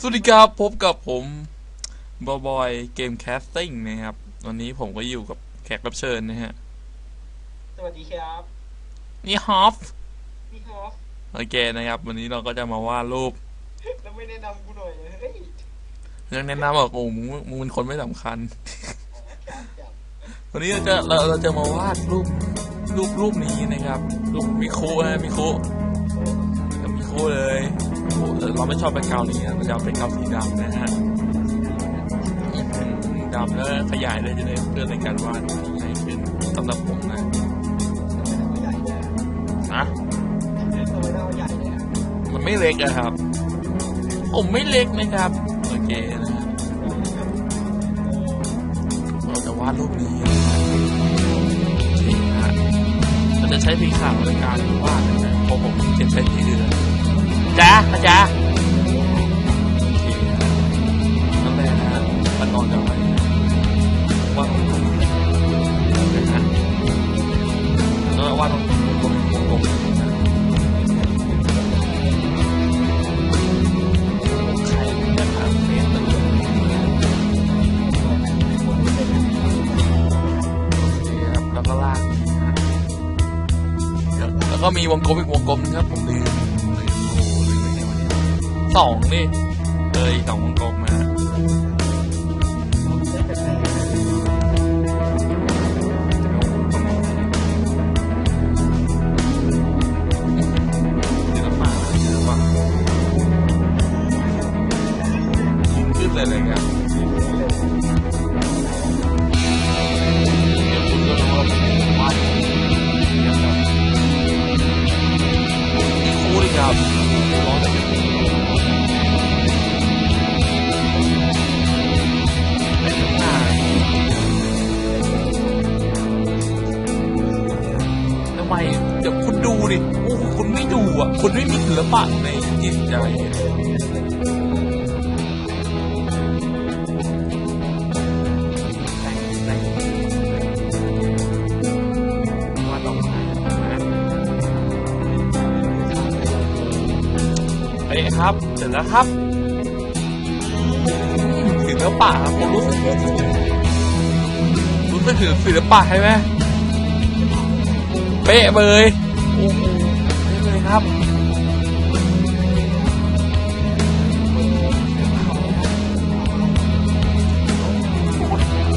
สวัสดีครับพบกับผมบอยบอยเกมแคสติ้งนะครับ วันนี้ผมก็อยู่กับแขกรับเชิญนะฮะ สวัสดีครับ นี่ฮอฟพี่ฮอฟโอเคนะครับ วันนี้เราก็จะมาวาดรูปแล้วไม่แนะนำกูหน่อยเลยเฮ้ยเรื่องแนะนำบอกโอ้มึงมึงเป็นคนไม่สำคัญจับจับวันนี้เราจะเราเราจะมาวาดรูปรูปรูปนี้นะครับ รูปมิโคนะมิโคกับมิโคเลยมิโค แต่เราไม่ชอบเป็นเกานี้นะเราจะเอาเป็นเกาสีดำนะฮะดำแล้วขยายเลยจะได้เพื่อในการวาดง่ายขึ้นสำหรับผมนะนะตัวเราใหญ่เลยอะมันไม่เล็กอะครับ ผมไม่เล็กนะครับ โอเคนะเราจะวาดรูปนี้นะครับนี่นะฮะเราจะใช้สีขาวในการวาดนะเพราะผมเก็บใช้สีเหลือง จ้าอาจารย์โอเคนะนั่นแหละนะฮะขั้นตอนต่อไปวาดตรงนี้นะฮะแล้วก็วาดตรงตรงตรงตรงนะใครจะทำเฟซตัวครับแล้วก็ลากแล้วก็มีวงกลมอีกวงกลมนึงครับผมลืมลืม สองนี่เอออีกสองวงกลมาเดี๋ยวมาเดี๋ยวมายิงขึ้นเลยเลยครับเดี๋ย คุณไม่มีศิลปะในจิตใจอะแต่อกไม้นะเอ้ยครับ เสร็จแล้วครับศิลปะครับผมรู้สึกรู้สึกถึงศิลปะใช่ไหมเป๊ะเลยโอ้โหเป๊ะเลยครับ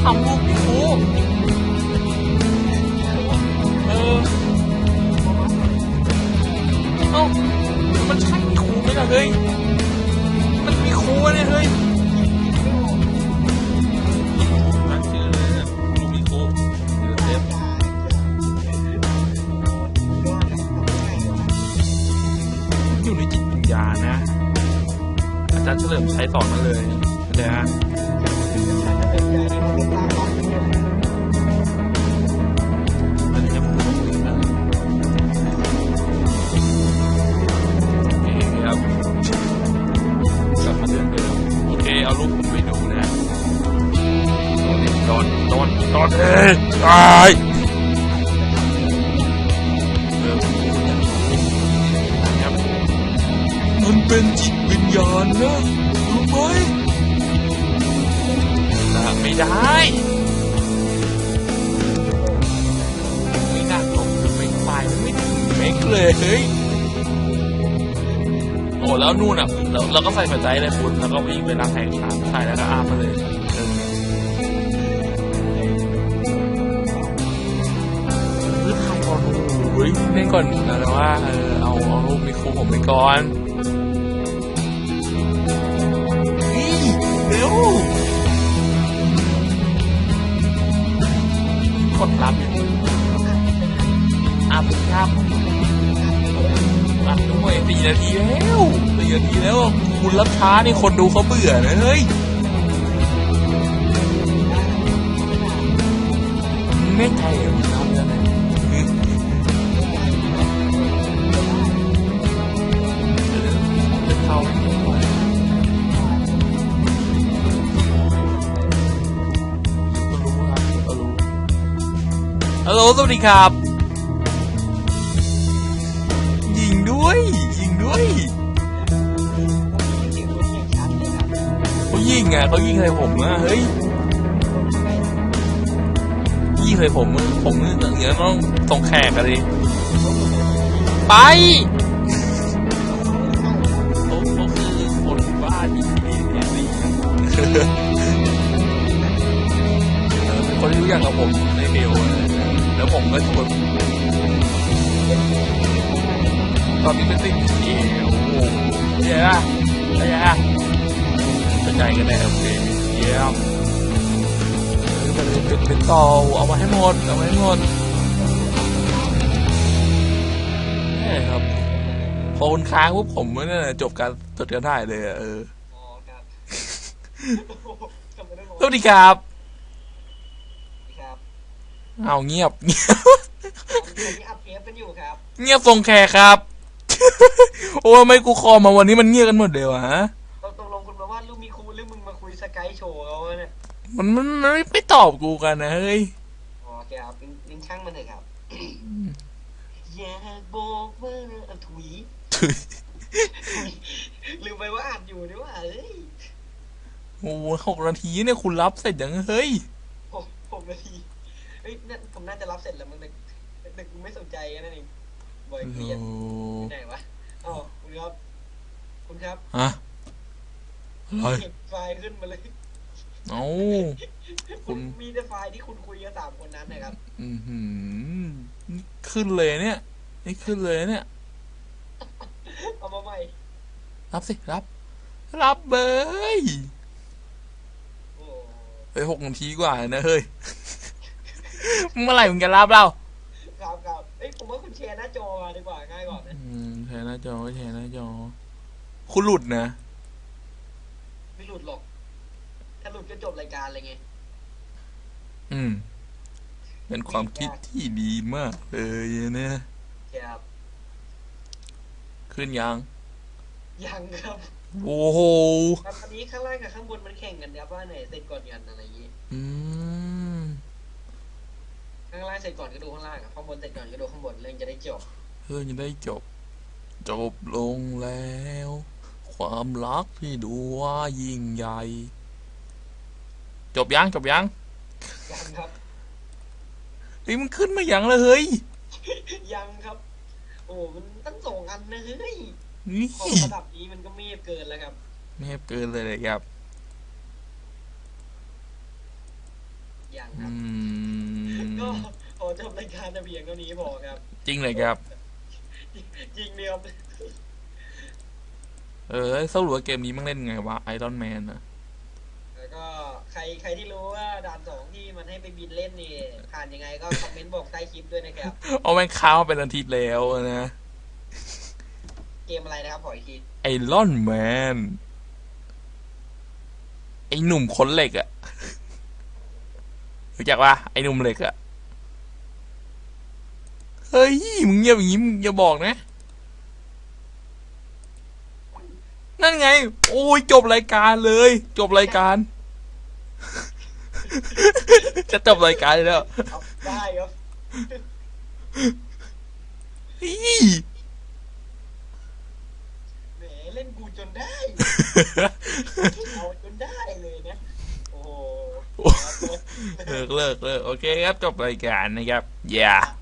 ทำรูปพี่ครูเออเอ้ามันใช่มีครูไหมล่ะเฮ้ย มันมีครูอะเนี่ยเฮ้ยตั้งชื่อเลยนะรูปมีครูเดี๋ยวเซฟอยู่ในจิตวิญญาณนะ อาจารย์เฉลิมใช้สอนมาเลยเดี๋ยวฮะ เป็นจิตวิญญาณนะรู้ไหมแต่ไม่ได้ไม่น่าตกคือไม่ไปไม่ถึงเมกเลยเฮ้ยโอ้แล้วนู่นอะเราเราก็ใส่หัวใจเลยคุณแล้วก็วิ่งไปรับแข่งขันใช่แล้วก็อาบมาเลยเออพื้ยก่อนโอ้ยเล่นก่อนนะแต่ว่าเออเอาเอารูปมิคูผมไปก่อน คุณรับช้านี่คนดูเขาเบื่อนะเฮ้ยไม่ใจเหรอคือจะเข้าก็รู้ครับก็รู้ฮัลโหลสวัสดีครับ งเขายิงใส่ผมอะเฮ้ยยิงใส่ผมผมเนี่ยเดี๋ยต้องส่งแขกกันดิไปเขาเขาคือคนบ้าที่ดีเนี่ยคนที่รู้อย่างกับผมในเบลแล้วผมก็ชวนตอนนี้เป็นสิ่งที่โอ้โหเย้อะเย้อะ เข้าใจกันแน่โอเคเยี่ยมเป็นเป็นเป็นต่อเอามาให้หมดเอามาให้หมดใช่ครับพอคุณค้างปุ๊บผมเนี่ยจบการจดกันได้เลยเออสวัสดีครับเอาเงียบเงียบเทปกันอยู่ครับเงียบส่งแขกครับ โอ้ไม่กูคอมาวันนี้มันเงียบกันหมดเลยวะ มันมันมันไม่ไม่ตอบกูกันนะเฮ้ยอ๋อครับลิงลิงช่างมันเถอะครับอยากบอกว่าเอาถุยลืมไปว่าอ่านอยู่นี่ว่าเอ้ยโอ้โหหกนาทีเนี่ยคุณรับเสร็จยังเฮ้ยผมผมนาทีเฮ้ยนั่นผมน่าจะรับเสร็จแล้วมึงแต่แต่กูไม่สนใจแค่นั่นเองบ่อยโอ้เกลียดไหนวะอ๋อคุณครับ คุณครับฮะอะไรเห็นไฟล์ขึ้นมาเลย เอ้าคุคุณณมีแต่ไฟล์ที่คุณคุยกับสามคนนั้นนะครับ อือหือนี่ขึ้นเลยเนี่ย นี่ขึ้นเลยเนี่ย เอามาใหม่รับสิ รับ รับเบยโอ้ไปหกนาทีกว่านะเฮ้ย เมื่อไหร่มึงจะรับเราครับครับเอ้ยผมว่าคุณแชร์หน้าจอมาดีกว่าง่ายกว่านะอืมแชร์หน้าจอก็แชร์หน้าจอ คุณหลุดนะ ไม่หลุดหรอก ถ้าหลุดก็จบรายการเลยไงอืม เป็นความคิดที่ดีมากเลยเนี่ยครับขึ้นยัง ยังครับ โอ้โหครับอันนี้ข้างล่างกับข้างบนมันแข่งกันครับว่าไหนเสร็จก่อนกันอะไรอย่างงี้อืมข้างล่างเสร็จก่อนก็ดูข้างล่างอะข้างบนเสร็จก่อนก็ดูข้างบนเรื่องจะได้จบเพื่อจะได้จบ จบลงแล้ว ความรักที่ดูว่ายิ่งใหญ่ จบยังจบยังยังครับเฮ้ยมันขึ้นมายังเลยเฮ้ยยังครับ โอ้มันตั้งสองอันนะเฮ้ยนี่ของระดับนี้มันก็เมฟเกินแล้วครับไม่ให้เกินเลยเลยครับยังคอืรับมก็ขอจบรายการแต่เพียงเท่านี้พอครับ จริงเลยครับ จริงเดียวเออสรุปว่าเกมนี้มันเล่นไงวะไอรอนแมนอะแล้วก็ ใครใครที่รู้ว่าด่านสองที่มันให้ไปบินเล่นนี่ผ่านยังไงก็คอมเมนต์บอกใต้คลิปด้วยนะครับ เอาแม่งค้างมาเป็นอาทิตย์แล้วนะ เกมอะไรนะครับขออีกทีไอรอนแมนไอหนุ่มขนเหล็กอะรู้จักปะไอหนุ่มเหล็กอะเฮ้ยมึงเงียบอย่างงี้มึงอย่าบอกนะ นั่นไง โอ้ยจบรายการเลย จบรายการ จะจบรายการแล้วเอาได้ครับอี้แหมเล่นกูจนได้เอาจนได้เลยนะ โอ้โหเลิกเลิกเลิกโอเคครับจบรายการนะครับ อย่า yeah.